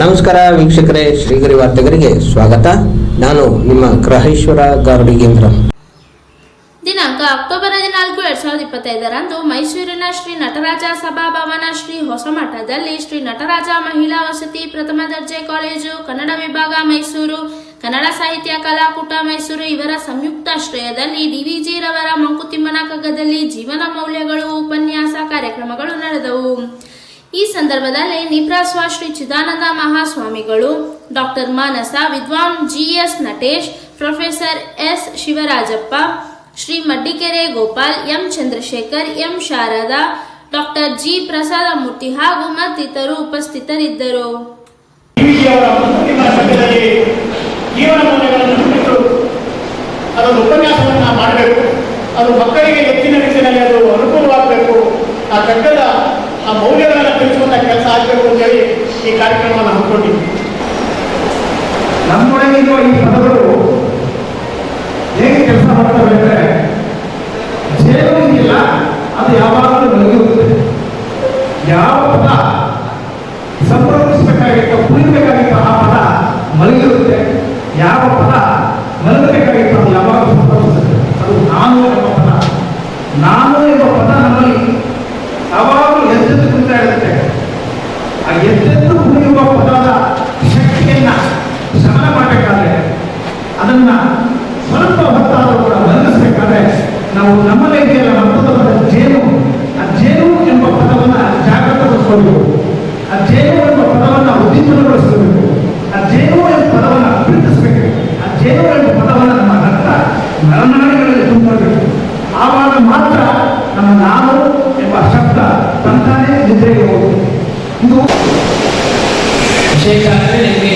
ನಮಸ್ಕಾರ ವೀಕ್ಷಕರೇ, ಶ್ರೀಗರಿ ವಾರ್ತೆಗರಿಗೆ ಸ್ವಾಗತ. ನಾನು ನಿಮ್ಮ ಗ್ರಹೇಶ್ವರ ಗಾರುಡಿಗೇಂದ್ರ ದಿನಾಂಕ ಅಕ್ಟೋಬರ್ ಹದಿನಾಲ್ಕು, ಎರಡ್ ಸಾವಿರದ ಇಪ್ಪತ್ತೈದರಂದು ಮೈಸೂರಿನ ಶ್ರೀ ನಟರಾಜ ಸಭಾಭವನ ಶ್ರೀ ಹೊಸಮಠದಲ್ಲಿ ಶ್ರೀ ನಟರಾಜ ಮಹಿಳಾ ವಸತಿ ಪ್ರಥಮ ದರ್ಜೆ ಕಾಲೇಜು, ಕನ್ನಡ ವಿಭಾಗ ಮೈಸೂರು, ಕನ್ನಡ ಸಾಹಿತ್ಯ ಕಲಾಕೂಟ ಮೈಸೂರು ಇವರ ಸಂಯುಕ್ತಾಶ್ರಯದಲ್ಲಿ ಡಿವಿಜಿ ರವರ ಮಂಕುತಿಮ್ಮನ ಕಗ್ಗದಲ್ಲಿ ಜೀವನ ಮೌಲ್ಯಗಳು, ಉಪನ್ಯಾಸ ಕಾರ್ಯಕ್ರಮಗಳು ನಡೆದವು. ಈ ಸಂದರ್ಭದಲ್ಲಿ ನಿಪ್ರಾಸ್ವ ಶ್ರೀ ಚಿದಾನಂದ ಮಹಾಸ್ವಾಮಿಗಳು ಡಾಕ್ಟರ್ ಮಾನಸ, ವಿದ್ವಾನ್ GS Natesh, professor S Shivarajappa, Shri Maddikere Gopal, M Chandrashekhar, M Sharada, doctor G Prasada Murthy ಹಾಗೂ ಮತ್ತಿತರು ಉಪಸ್ಥಿತರಿದ್ದರು. ಮಾಡಬೇಕು. ಅದು ಮಕ್ಕಳಿಗೆ ಹೆಚ್ಚಿನ ರೀತಿಯಲ್ಲಿ ಅದು ಅನುಕೂಲವಾಗಬೇಕು. ಆ ಕಟ್ಟಡ ಆ ಮೌಲ್ಯಗಳನ್ನು ತಿಳಿಸುವಂತ ಕೆಲಸ ಆಗಬೇಕು ಅಂತೇಳಿ ಈ ಕಾರ್ಯಕ್ರಮವನ್ನು ಹಮ್ಮಿಕೊಂಡಿದ್ವಿ. ನಮ್ಮೊಳಗಿರುವ ಈ ಪದಗಳು ಹೇಗೆ ಕೆಲಸ ಮಾಡ್ತವೆ ಅಂದ್ರೆ ಜೇನು ಇಲ್ಲ ಅದು ಯಾವಾಗಲೂ ಮಲಗಿರುತ್ತದೆ ಯಾವ ಪದ ಸಂಪ್ರದಿಸಬೇಕಾಗಿತ್ತು ಕುಳಿಬೇಕಾಗಿತ್ತು ಆ ಪದ ಮಲಗಿರುತ್ತೆ. ಯಾವ ಪದ ಮಲಗಬೇಕಾಗಿತ್ತು, ಅದು ಯಾವಾಗಲೂ ಸಂಪ್ರದಿಸುತ್ತೆ. ಅದು ನಾನು ಎಂಬ ಪದ. ನಾನು ಎಂಬ ಅದನ್ನ ಸ್ವಲ್ಪ ಹೊತ್ತಾದರೂ ಕೂಡ ಬಂಧಿಸಬೇಕಾದ್ರೆ ನಾವು ನಮ್ಮಲ್ಲೇ ಇದೆಯಲ್ಲ ಮತ್ತೊಂದು ಪದ ಜೇನು. ಆ ಜೇನು ಎಂಬ ಪದವನ್ನ ಜಾಗೃತಗೊಳಿಸಬೇಕು ಆ ಜೇನು ಎಂಬ ಪದವನ್ನ ಉದ್ದೀಪನಗೊಳಿಸಬೇಕು ಆ ಜೇನು ಎಂಬ ಪದವನ್ನ ಅಭಿವೃದ್ಧಿಸಬೇಕು ಆ ಜೇನು ಎಂಬ ಪದವನ್ನ ನಮ್ಮ ರಕ್ತ ನರನಾಡಿಗಳಲ್ಲಿ ತುಂಬಬೇಕು ಆವಾಗ ಮಾತ್ರ ನಮ್ಮ ನಾನು ಎಂಬ ಶಬ್ದ ತಂತಾನೇ ನಿದ್ರೆಗೆ ಹೋಗುತ್ತೆ. ಇದು ವಿಶೇಷ ಅಂದರೆ ನಿಮಗೆ